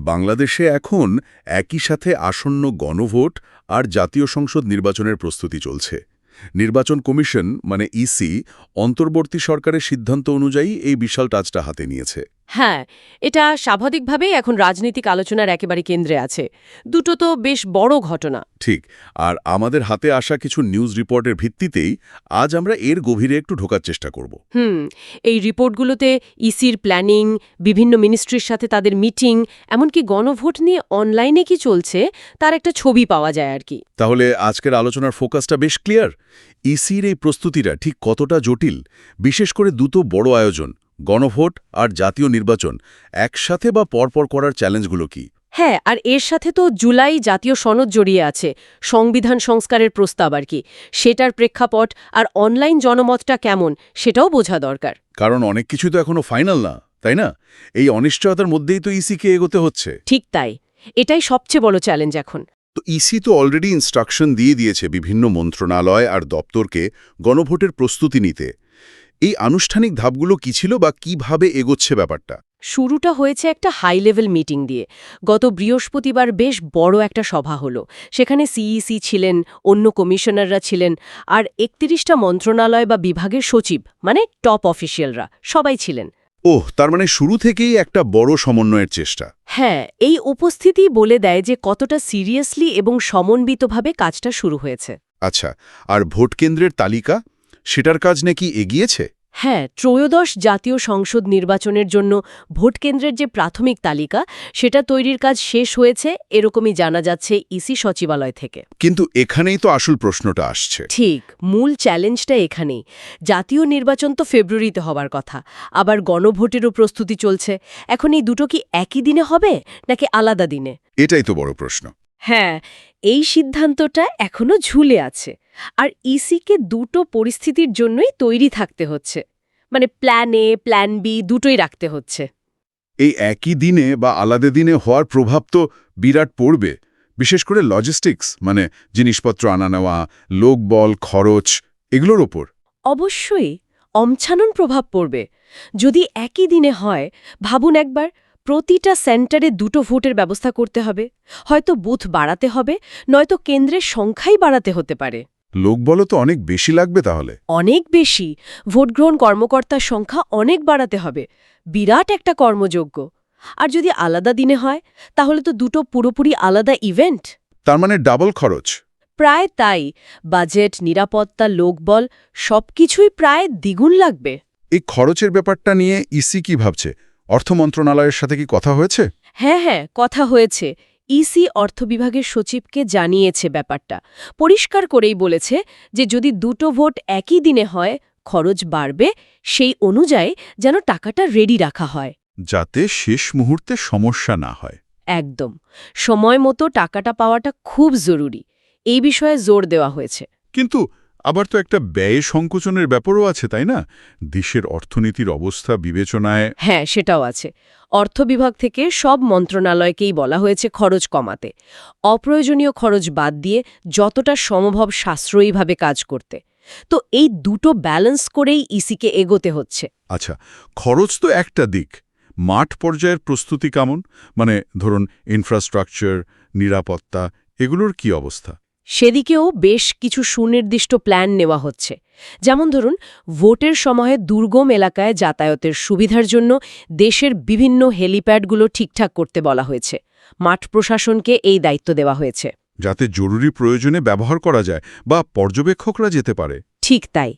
বাংলাদেশে এখন একই সাথে আসন্ন গণভোট আর জাতীয় সংসদ নির্বাচনের প্রস্তুতি চলছে। নির্বাচন কমিশন মানে ইসি অন্তর্বর্তী সরকারের সিদ্ধান্ত অনুযায়ী এই বিশাল টাচটা হাতে নিয়েছে। হ্যাঁ এটা স্বাভাবিকভাবেই এখন রাজনৈতিক আলোচনার একেবারে কেন্দ্রে আছে। দুটো তো বেশ বড় ঘটনা। ঠিক আর আমাদের হাতে আসা কিছু নিউজ রিপোর্টের ভিত্তিতেই আজ আমরা এর গভীরে একটু ঢোকার চেষ্টা করব। হুম এই রিপোর্টগুলোতে ইসির প্ল্যানিং বিভিন্ন মিনিস্ট্রির সাথে তাদের মিটিং এমনকি গণভোট নিয়ে অনলাইনে কি চলছে তার একটা ছবি পাওয়া যায় আর কি। তাহলে আজকের আলোচনার ফোকাসটা বেশ ক্লিয়ার? ইসির এই প্রস্তুতিটা ঠিক কতটা জটিল? বিশেষ করে দুটো বড় আয়োজন গণভোট আর জাতীয় নির্বাচন একসাথে বা পরপর করার চ্যালেঞ্জগুলো কি? হ্যাঁ আর এর সাথে তো জুলাই জাতীয় সনদ জড়িয়ে আছে। সংবিধান সংস্কারের প্রস্তাব আর কি। সেটার প্রেক্ষাপট আর অনলাইন জনমতটা কেমন সেটাও বোঝা দরকার। কারণ অনেক কিছু তো এখনও ফাইনাল না তাই না? এই অনিশ্চয়তার মধ্যেই তো ইসিকে এগোতে হচ্ছে। ঠিক তাই। এটাই সবচেয়ে বড় চ্যালেঞ্জ এখন। তো ইসি তো অলরেডি ইনস্ট্রাকশন দিয়ে দিয়েছে বিভিন্ন মন্ত্রণালয় আর দপ্তরকে গণভোটের প্রস্তুতি নিতে। এই আনুষ্ঠানিক ধাপগুলো কি ছিল বা কীভাবে এগোচ্ছে ব্যাপারটা? শুরুটা হয়েছে একটা হাই লেভেল মিটিং দিয়ে। গত বৃহস্পতিবার বেশ বড় একটা সভা হলো। সেখানে সিইসি ছিলেন অন্য কমিশনাররা ছিলেন আর একত্রিশটা মন্ত্রণালয় বা বিভাগের সচিব মানে টপ অফিসিয়ালরা সবাই ছিলেন। ওহ তার মানে শুরু থেকেই একটা বড় সমন্বয়ের চেষ্টা। হ্যাঁ এই উপস্থিতি বলে দেয় যে কতটা সিরিয়াসলি এবং সমন্বিতভাবে কাজটা শুরু হয়েছে। আচ্ছা আর ভোট কেন্দ্রের তালিকা? সেটার কাজ নাকি এগিয়েছে? হ্যাঁ ত্রয়োদশ জাতীয় সংসদ নির্বাচনের জন্য ভোট কেন্দ্রের যে প্রাথমিক তালিকা সেটা তৈরির কাজ শেষ হয়েছে এরকমই জানা যাচ্ছে ইসি সচিবালয় থেকে। কিন্তু এখানেই তো আসল প্রশ্নটা আসছে। ঠিক মূল চ্যালেঞ্জটা এখানেই। জাতীয় নির্বাচন তো ফেব্রুয়ারিতে হবার কথা আবার গণভোটেরও প্রস্তুতি চলছে। এখন এই দুটো কি একই দিনে হবে নাকি আলাদা দিনে? এটাই তো বড় প্রশ্ন। হ্যাঁ এই সিদ্ধান্তটা এখনও ঝুলে আছে। আর ইসিকে দুটো পরিস্থিতির জন্যই তৈরি থাকতে হচ্ছে। মানে প্ল্যান এ প্ল্যান বি দুটোই রাখতে হচ্ছে। এই একই দিনে বা আলাদা দিনে হওয়ার প্রভাব তো বিরাট পড়বে। বিশেষ করে লজিস্টিক্স মানে জিনিসপত্র আনা নেওয়া লোকবল খরচ এগুলোর ওপর। অবশ্যই অমছানন প্রভাব পড়বে। যদি একই দিনে হয় ভাবুন একবার প্রতিটা সেন্টারে দুটো ভোটের ব্যবস্থা করতে হবে। হয়তো বুথ বাড়াতে হবে নয়তো কেন্দ্রের সংখ্যাই বাড়াতে হতে পারে। লোক লোকবলও তো অনেক বেশি লাগবে তাহলে। অনেক বেশি। ভোটগ্রহণ কর্মকর্তার সংখ্যা অনেক বাড়াতে হবে। বিরাট একটা কর্মযোগ্য আর যদি আলাদা দিনে হয় তাহলে তো দুটো পুরোপুরি আলাদা ইভেন্ট। তার মানে ডাবল খরচ। প্রায় তাই। বাজেট নিরাপত্তা লোকবল সবকিছুই প্রায় দ্বিগুণ লাগবে। এই খরচের ব্যাপারটা নিয়ে ইসি কি ভাবছে? অর্থ মন্ত্রণালয়ের সাথে কি কথা হয়েছে? হ্যাঁ হ্যাঁ কথা হয়েছে। ইসি অর্থ বিভাগের সচিবকে জানিয়েছে ব্যাপারটা। পরিষ্কার করেই বলেছে যে যদি দুটো ভোট একই দিনে হয় খরচ বাড়বে সেই অনুযায়ী যেন টাকাটা রেডি রাখা হয়। যাতে শেষ মুহূর্তে সমস্যা না হয়। একদম। সময় মতো টাকাটা পাওয়াটা খুব জরুরি। এই বিষয়ে জোর দেওয়া হয়েছে। কিন্তু আবার তো একটা ব্যয় সংকোচনের ব্যাপারও আছে তাই না? দেশের অর্থনীতির অবস্থা বিবেচনায় হ্যাঁ সেটাও আছে। অর্থ বিভাগ থেকে সব মন্ত্রণালয়কেই বলা হয়েছে খরচ কমাতে। অপ্রয়োজনীয় খরচ বাদ দিয়ে যতটা সম্ভব সাশ্রয়ীভাবে কাজ করতে। তো এই দুটো ব্যালেন্স করেই ইসিকে এগোতে হচ্ছে। আচ্ছা খরচ তো একটা দিক। মাঠ পর্যায়ের প্রস্তুতি কেমন? মানে ধরুন ইনফ্রাস্ট্রাকচার নিরাপত্তা এগুলোর কি অবস্থা? সেদিকেও বেশ কিছু সুনির্দিষ্ট প্ল্যান নেওয়া হচ্ছে। যেমন ধরুন ভোটের সময়ে দুর্গম এলাকায় যাতায়াতের সুবিধার জন্য দেশের বিভিন্ন হেলিপ্যাডগুলো ঠিকঠাক করতে বলা হয়েছে। মাঠ প্রশাসনকে এই দায়িত্ব দেওয়া হয়েছে। যাতে জরুরি প্রয়োজনে ব্যবহার করা যায় বা পর্যবেক্ষকরা যেতে পারে। ঠিক তাই।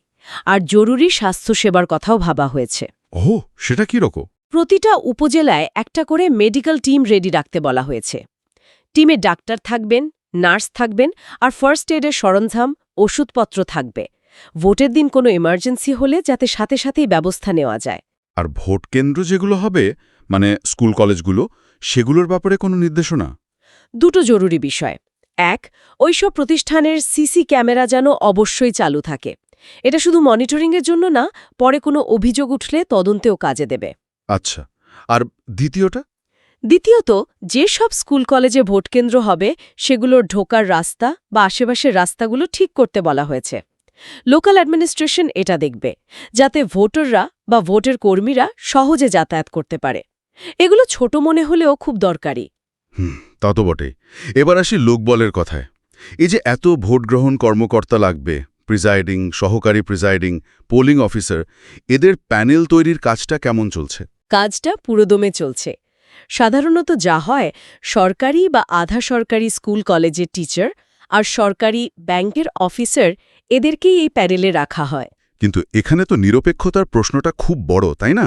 আর জরুরি স্বাস্থ্যসেবার কথাও ভাবা হয়েছে। ওহ সেটা কি রকম? প্রতিটা উপজেলায় একটা করে মেডিকেল টিম রেডি রাখতে বলা হয়েছে। টিমে ডাক্তার থাকবেন নার্স থাকবেন আর ফার্স্ট এডের সরঞ্জাম ওষুধপত্র থাকবে। ভোটের দিন কোনো এমার্জেন্সি হলে যাতে সাথে সাথেই ব্যবস্থা নেওয়া যায়। আর ভোট কেন্দ্র যেগুলো হবে মানে স্কুল কলেজগুলো সেগুলোর ব্যাপারে কোনো নির্দেশনা? দুটো জরুরি বিষয়। এক ওইসব প্রতিষ্ঠানের সিসি ক্যামেরা যেন অবশ্যই চালু থাকে। এটা শুধু মনিটরিংয়ের জন্য না পরে কোনো অভিযোগ উঠলে তদন্তেও কাজে দেবে। আচ্ছা আর দ্বিতীয়টা? দ্বিতীয়ত যেসব স্কুল কলেজে ভোটকেন্দ্র হবে সেগুলোর ঢোকার রাস্তা বা আশেপাশের রাস্তাগুলো ঠিক করতে বলা হয়েছে। লোকাল অ্যাডমিনিস্ট্রেশন এটা দেখবে যাতে ভোটাররা বা ভোটের কর্মীরা সহজে যাতায়াত করতে পারে। এগুলো ছোট মনে হলেও খুব দরকারি। তা তো বটেই এবার আসি লোকবলের কথায়। এই যে এত ভোট গ্রহণ কর্মকর্তা লাগবে প্রিজাইডিং সহকারী প্রিজাইডিং পোলিং অফিসার এদের প্যানেল তৈরির কাজটা কেমন চলছে? কাজটা পুরোদমে চলছে। সাধারণত যা হয় সরকারি বা আধা সরকারি স্কুল কলেজের টিচার আর সরকারি ব্যাংকের অফিসার এদেরকেই এই প্যানেলে রাখা হয়। কিন্তু এখানে তো নিরপেক্ষতার প্রশ্নটা খুব বড় তাই না?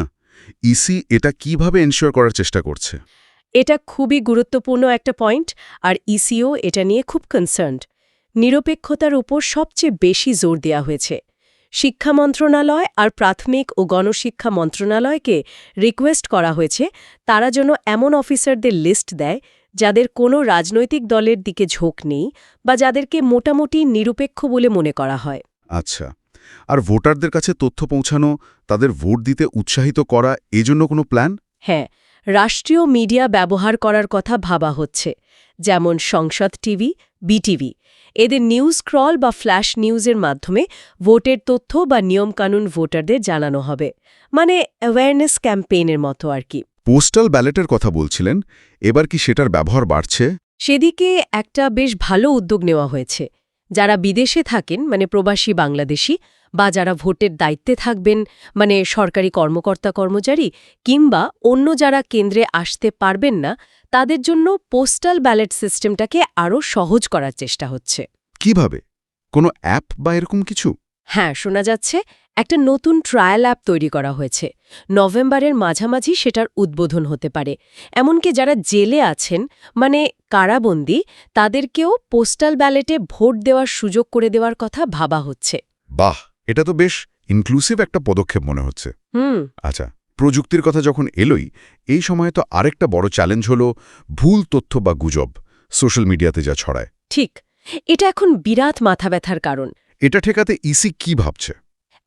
ইসি এটা কীভাবে এনশিওর করার চেষ্টা করছে? এটা খুবই গুরুত্বপূর্ণ একটা পয়েন্ট আর ইসিও এটা নিয়ে খুব কনসার্নড নিরপেক্ষতার উপর সবচেয়ে বেশি জোর দেওয়া হয়েছে। শিক্ষা মন্ত্রণালয় আর প্রাথমিক ও গণশিক্ষা মন্ত্রণালয়কে রিকোয়েস্ট করা হয়েছে তারা যেন এমন অফিসারদের লিস্ট দেয় যাদের কোনো রাজনৈতিক দলের দিকে ঝোঁক নেই বা যাদেরকে মোটামুটি নিরপেক্ষ বলে মনে করা হয়। আচ্ছা আর ভোটারদের কাছে তথ্য পৌঁছানো তাদের ভোট দিতে উৎসাহিত করা এজন্য কোনো প্ল্যান? হ্যাঁ রাষ্ট্রীয় মিডিয়া ব্যবহার করার কথা ভাবা হচ্ছে যেমন সংসদ টিভি বিটিভি। এদের নিউজ ক্রল বা ফ্ল্যাশ নিউজের মাধ্যমে ভোটের তথ্য বা নিয়মকানুন ভোটারদের জানানো হবে। মানে অ্যাওয়ারনেস ক্যাম্পেইনের মতো আর কি। পোস্টাল ব্যালেটের কথা বলছিলেন এবার কি সেটার ব্যবহার বাড়ছে? সেদিকে একটা বেশ ভালো উদ্যোগ নেওয়া হয়েছে। যারা বিদেশে থাকেন মানে প্রবাসী বাংলাদেশি বা যারা ভোটের দায়িত্বে থাকবেন মানে সরকারি কর্মকর্তা কর্মচারী কিংবা অন্য যারা কেন্দ্রে আসতে পারবেন না তাদের জন্য পোস্টাল ব্যালেট সিস্টেমটাকে আরও সহজ করার চেষ্টা হচ্ছে। কীভাবে? কোনো অ্যাপ বা এরকম কিছু? হ্যাঁ শোনা যাচ্ছে একটা নতুন ট্রায়াল অ্যাপ তৈরি করা হয়েছে। নভেম্বরের মাঝামাঝি সেটার উদ্বোধন হতে পারে। এমনকি যারা জেলে আছেন মানে কারাবন্দী তাদেরকেও পোস্টাল ব্যালেটে ভোট দেওয়ার সুযোগ করে দেওয়ার কথা ভাবা হচ্ছে। বাহ এটা তো বেশ ইনক্লুসিভ একটা পদক্ষেপ মনে হচ্ছে। হুম। আচ্ছা প্রযুক্তির কথা যখন এলোই এই সময়ে তো আরেকটা বড় চ্যালেঞ্জ হলো ভুল তথ্য বা গুজব সোশ্যাল মিডিয়াতে যা ছড়ায়। ঠিক এটা এখন বিরাট মাথা ব্যথার কারণ। এটা ঠেকাতে ইসি কি ভাবছে?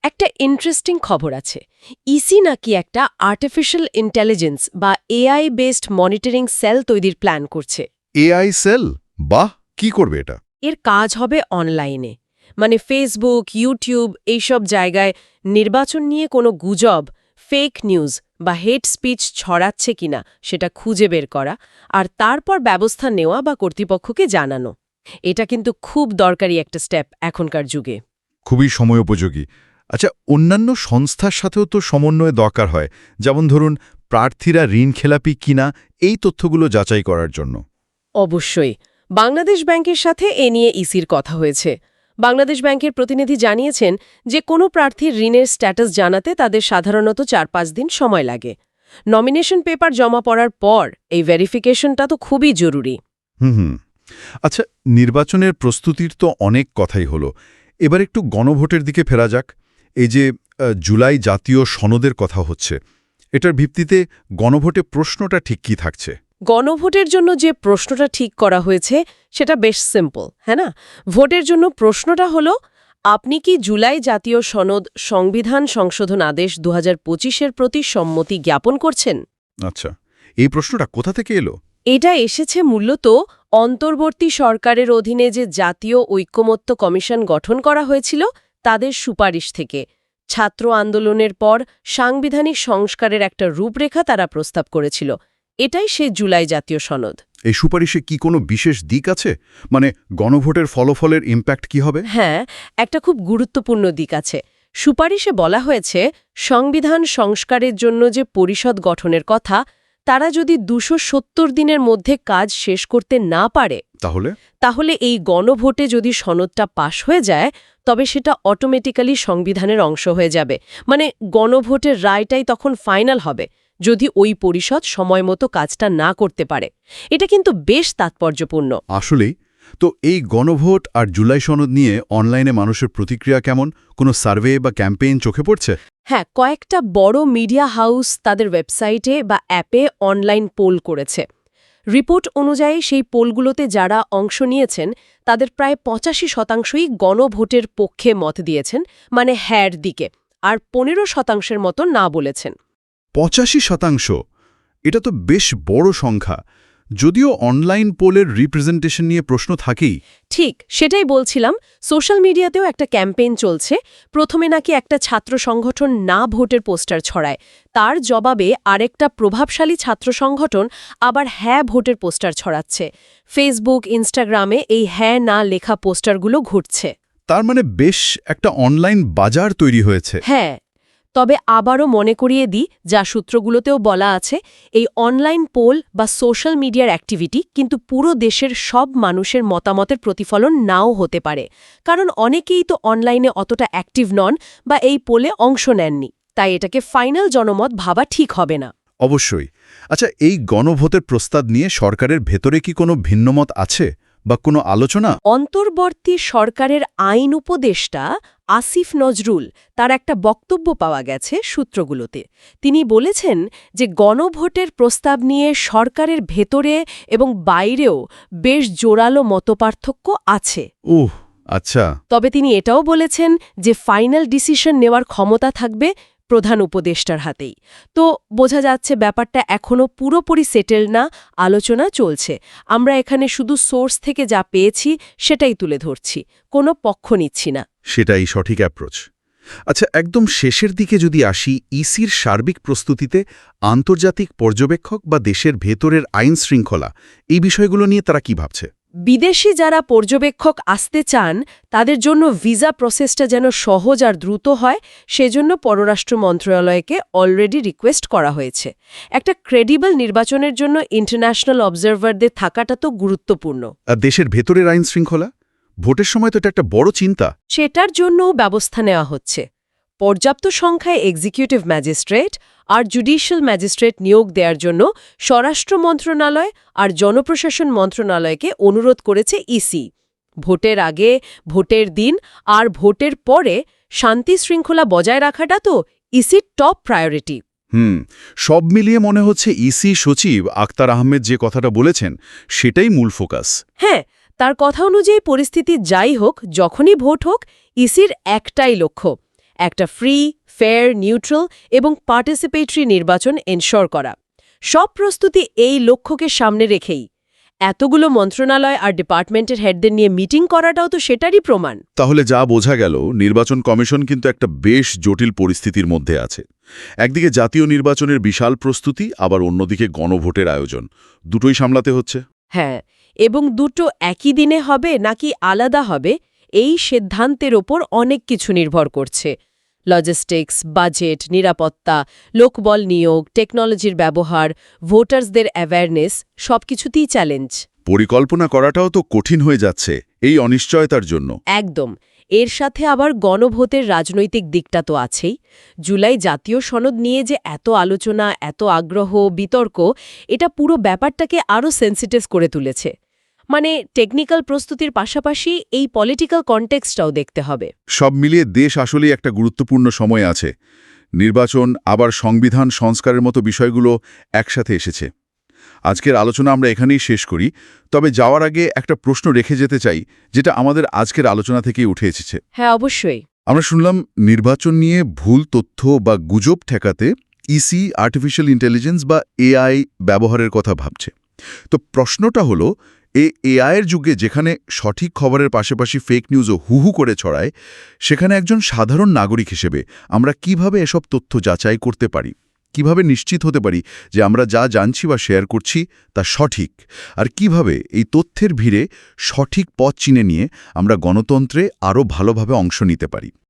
একটা ইন্টারেস্টিং খবর আছে। ইসি নাকি একটা আর্টিফিশিয়াল ইন্টেলিজেন্স বা এআই বেসড মনিটরিং সেল তৈরির প্ল্যান করছে। AI cell? বাহ কি করবে এটা? এর কাজ হবে অনলাইনে। মানে ফেসবুক ইউটিউব এইসব জায়গায় নির্বাচন নিয়ে কোনো গুজব ফেক নিউজ বা হেড স্পিচ ছড়াচ্ছে কিনা সেটা খুঁজে বের করা আর তারপর ব্যবস্থা নেওয়া বা কর্তৃপক্ষকে জানানো। এটা কিন্তু খুব দরকারি একটা স্টেপ এখনকার যুগে। খুবই সময়োপযোগী। আচ্ছা অন্যান্য সংস্থার সাথেও তো সমন্বয় দরকার হয়। যেমন ধরুন প্রার্থীরা ঋণ খেলাপি কিনা এই তথ্যগুলো যাচাই করার জন্য। অবশ্যই। বাংলাদেশ ব্যাংকের সাথে এ নিয়ে ইসির কথা হয়েছে। বাংলাদেশ ব্যাংকের প্রতিনিধি জানিয়েছেন যে, কোনো প্রার্থীর ঋণের স্ট্যাটাস জানাতে তাদের সাধারণত চার পাঁচ দিন সময় লাগে। নমিনেশন পেপার জমা পড়ার পর এই ভেরিফিকেশনটা তো খুবই জরুরি। হুম হুম। আচ্ছা নির্বাচনের প্রস্তুতির তো অনেক কথাই হলো। এবার একটু গণভোটের দিকে ফেরা যাক। এই যে জুলাই জাতীয় সনদের কথা হচ্ছে, এটার ভিত্তিতে গণভোটে প্রশ্নটা ঠিক কি থাকছে? গণভোটের জন্য যে প্রশ্নটা ঠিক করা হয়েছে সেটা বেশ সিম্পল হ্যাঁ না? ভোটের জন্য প্রশ্নটা হলো আপনি কি জুলাই জাতীয় সনদ সংবিধান সংশোধন আদেশ দু হাজার পঁচিশের প্রতি সম্মতি জ্ঞাপন করছেন? আচ্ছা এই প্রশ্নটা কোথা থেকে এলো? এটা এসেছে মূলত অন্তর্বর্তী সরকারের অধীনে যে জাতীয় ঐক্যমত্য কমিশন গঠন করা হয়েছিল তাদের সুপারিশ থেকে। ছাত্র আন্দোলনের পর সাংবিধানিক সংস্কারের একটা রূপরেখা তারা প্রস্তাব করেছিল। এটাই সে জুলাই জাতীয় সনদ। এই সুপারিশে কি কোনো বিশেষ দিক আছে? মানে গণভোটের ফলাফলের ইম্প্যাক্ট কি হবে? হ্যাঁ একটা খুব গুরুত্বপূর্ণ দিক আছে। সুপারিশে বলা হয়েছে সংবিধান সংস্কারের জন্য যে পরিষদ গঠনের কথা তারা যদি দুশো সত্তর দিনের মধ্যে কাজ শেষ করতে না পারে তাহলে? তাহলে এই গণভোটে যদি সনদটা পাশ হয়ে যায় তবে সেটা অটোমেটিক্যালি সংবিধানের অংশ হয়ে যাবে। মানে গণভোটের রায়টাই তখন ফাইনাল হবে। যদি ওই পরিষদ সময়মতো কাজটা না করতে পারে। এটা কিন্তু বেশ তাৎপর্যপূর্ণ। আসলেই তো এই গণভোট আর জুলাই সনদ নিয়ে অনলাইনে মানুষের প্রতিক্রিয়া কেমন? কোনো সার্ভে বা ক্যাম্পেইন চোখে পড়ছে? হ্যাঁ কয়েকটা বড় মিডিয়া হাউস তাদের ওয়েবসাইটে বা অ্যাপে অনলাইন পোল করেছে। রিপোর্ট অনুযায়ী সেই পোলগুলোতে যারা অংশ নিয়েছেন তাদের প্রায় পঁচাশি শতাংশই গণভোটের পক্ষে মত দিয়েছেন মানে হ্যার দিকে আর পনেরো শতাংশের মতো না বলেছেন। পঁচাশি শতাংশ। এটা তো বেশ বড় সংখ্যা। যদিও অনলাইন পোলের রিপ্রেজেন্টেশন নিয়ে প্রশ্ন থাকেই। ঠিক সেটাই বলছিলাম। সোশ্যাল মিডিয়াতেও একটা ক্যাম্পেইন চলছে। প্রথমে নাকি একটা ছাত্র সংগঠন না ভোটের পোস্টার ছড়ায়। তার জবাবে আরেকটা প্রভাবশালী ছাত্র সংগঠন আবার হ্যাঁ ভোটের পোস্টার ছড়াচ্ছে। ফেসবুক ইনস্টাগ্রামে এই হ্যাঁ না লেখা পোস্টারগুলো ঘুরছে। তার মানে বেশ একটা অনলাইন বাজার তৈরি হয়েছে। হ্যাঁ তবে আবারও মনে করিয়ে দিই, যা সূত্রগুলোতেও বলা আছে, এই অনলাইন পোল বা সোশ্যাল মিডিয়ার অ্যাক্টিভিটি কিন্তু পুরো দেশের সব মানুষের মতামতের প্রতিফলন নাও হতে পারে। কারণ অনেকেই তো অনলাইনে অতটা অ্যাক্টিভ নন বা এই পোলে অংশ নেননি, তাই এটাকে ফাইনাল জনমত ভাবা ঠিক হবে না। অবশ্যই। আচ্ছা এই গণভোটের প্রস্তাব নিয়ে সরকারের ভেতরে কি কোনো ভিন্নমত আছে? বা কোনো আলোচনা? অন্তর্বর্তী সরকারের আইন উপদেষ্টা আসিফ নজরুল তার একটা বক্তব্য পাওয়া গেছে সূত্রগুলোতে। তিনি বলেছেন যে গণভোটের প্রস্তাব নিয়ে সরকারের ভেতরে এবং বাইরেও বেশ জোরালো মতপার্থক্য আছে। উহ আচ্ছা। তবে তিনি এটাও বলেছেন যে ফাইনাল ডিসিশন নেওয়ার ক্ষমতা থাকবে প্রধান উপদেষ্টার হাতেই। তো বোঝা যাচ্ছে ব্যাপারটা এখনও পুরোপুরি সেটেল না, আলোচনা চলছে। আমরা এখানে শুধু সোর্স থেকে যা পেয়েছি সেটাই তুলে ধরছি, কোনো পক্ষ নিচ্ছি না। সেটাই সঠিক অ্যাপ্রোচ আচ্ছা একদম শেষের দিকে যদি আসি ইসির সার্বিক প্রস্তুতিতে আন্তর্জাতিক পর্যবেক্ষক বা দেশের ভেতরের আইন শৃঙ্খলা এই বিষয়গুলো নিয়ে তারা কি ভাবছে? বিদেশি যারা পর্যবেক্ষক আসতে চান তাদের জন্য ভিসা প্রসেসটা যেন সহজ আর দ্রুত হয় সেজন্য পররাষ্ট্র মন্ত্রণালয়কে অলরেডি রিকোয়েস্ট করা হয়েছে। একটা ক্রেডিবল নির্বাচনের জন্য ইন্টারন্যাশনাল অবজারভারদের থাকাটা তো গুরুত্বপূর্ণ। আর দেশের ভেতরের আইন শৃঙ্খলা ভোটের সময় তো এটা একটা বড় চিন্তা। সেটার জন্যও ব্যবস্থা নেওয়া হচ্ছে। পর্যাপ্ত সংখ্যায় এক্সিকিউটিভ ম্যাজিস্ট্রেট আর জুডিশিয়াল ম্যাজিস্ট্রেট নিয়োগ দেওয়ার জন্য স্বরাষ্ট্র মন্ত্রণালয় আর জনপ্রশাসন মন্ত্রণালয়কে অনুরোধ করেছে ইসি ভোটের আগে ভোটের দিন আর ভোটের পরে শান্তি শৃঙ্খলা বজায় রাখাটা তো ইসির টপ প্রায়োরিটি হুম সব মিলিয়ে মনে হচ্ছে ইসি সচিব আক্তার আহমেদ যে কথাটা বলেছেন সেটাই মূল ফোকাস। হ্যাঁ তার কথা অনুযায়ী পরিস্থিতি যাই হোক যখনই ভোট হোক ইসির একটাই লক্ষ্য একটা ফ্রি ফেয়ার নিউট্রাল এবং পার্টিসিপেটরি নির্বাচন এনশোর করা। সব প্রস্তুতি এই লক্ষ্যকে সামনে রেখেই। এতগুলো মন্ত্রণালয় আর ডিপার্টমেন্টের হেডদের নিয়ে মিটিং করাটাও তো সেটারই প্রমাণ। তাহলে যা বোঝা গেল নির্বাচন কমিশন কিন্তু একটা বেশ জটিল পরিস্থিতির মধ্যে আছে। একদিকে জাতীয় নির্বাচনের বিশাল প্রস্তুতি আবার অন্যদিকে গণভোটের আয়োজন। দুটোই সামলাতে হচ্ছে। হ্যাঁ এবং দুটো একই দিনে হবে নাকি আলাদা হবে এই সিদ্ধান্তের ওপর অনেক কিছু নির্ভর করছে। লজিস্টিক্স বাজেট নিরাপত্তা লোকবল নিয়োগ টেকনোলজির ব্যবহার ভোটার্সদের অ্যাওয়ারনেস সবকিছুতেই চ্যালেঞ্জ পরিকল্পনা করাটাও তো কঠিন হয়ে যাচ্ছে এই অনিশ্চয়তার জন্য। একদম। এর সাথে আবার গণভোটের রাজনৈতিক দিকটা তো আছেই। জুলাই জাতীয় সনদ নিয়ে যে এত আলোচনা এত আগ্রহ বিতর্ক এটা পুরো ব্যাপারটাকে আরও সেন্সিটিভ করে তুলেছে। মানে টেকনিক্যাল প্রস্তুতির পাশাপাশি এই পলিটিক্যাল কনটেক্সটাও দেখতে হবে। সব মিলিয়ে দেশ আসলেই একটা গুরুত্বপূর্ণ সময় আছে। নির্বাচন আবার সংবিধান সংস্কারের মতো বিষয়গুলো একসাথে এসেছে। আজকের আলোচনা আমরা এখানেই শেষ করি তবে যাওয়ার আগে একটা প্রশ্ন রেখে যেতে চাই যেটা আমাদের আজকের আলোচনা থেকেই উঠে এসেছে। হ্যাঁ অবশ্যই। আমরা শুনলাম নির্বাচন নিয়ে ভুল তথ্য বা গুজব ঠেকাতে ইসি আর্টিফিশিয়াল ইন্টেলিজেন্স বা এআই ব্যবহারের কথা ভাবছে। তো প্রশ্নটা হলো এ এআইয়ের যুগে যেখানে সঠিক খবরের পাশাপাশি ফেক নিউজও হুহু করে ছড়ায়, সেখানে একজন সাধারণ নাগরিক হিসেবে আমরা কীভাবে এসব তথ্য যাচাই করতে পারি? কীভাবে নিশ্চিত হতে পারি যে আমরা যা জানছি বা শেয়ার করছি তা সঠিক? আর কীভাবে এই তথ্যের ভিড়ে সঠিক পথ চিনে নিয়ে আমরা গণতন্ত্রে আরও ভালোভাবে অংশ নিতে পারি?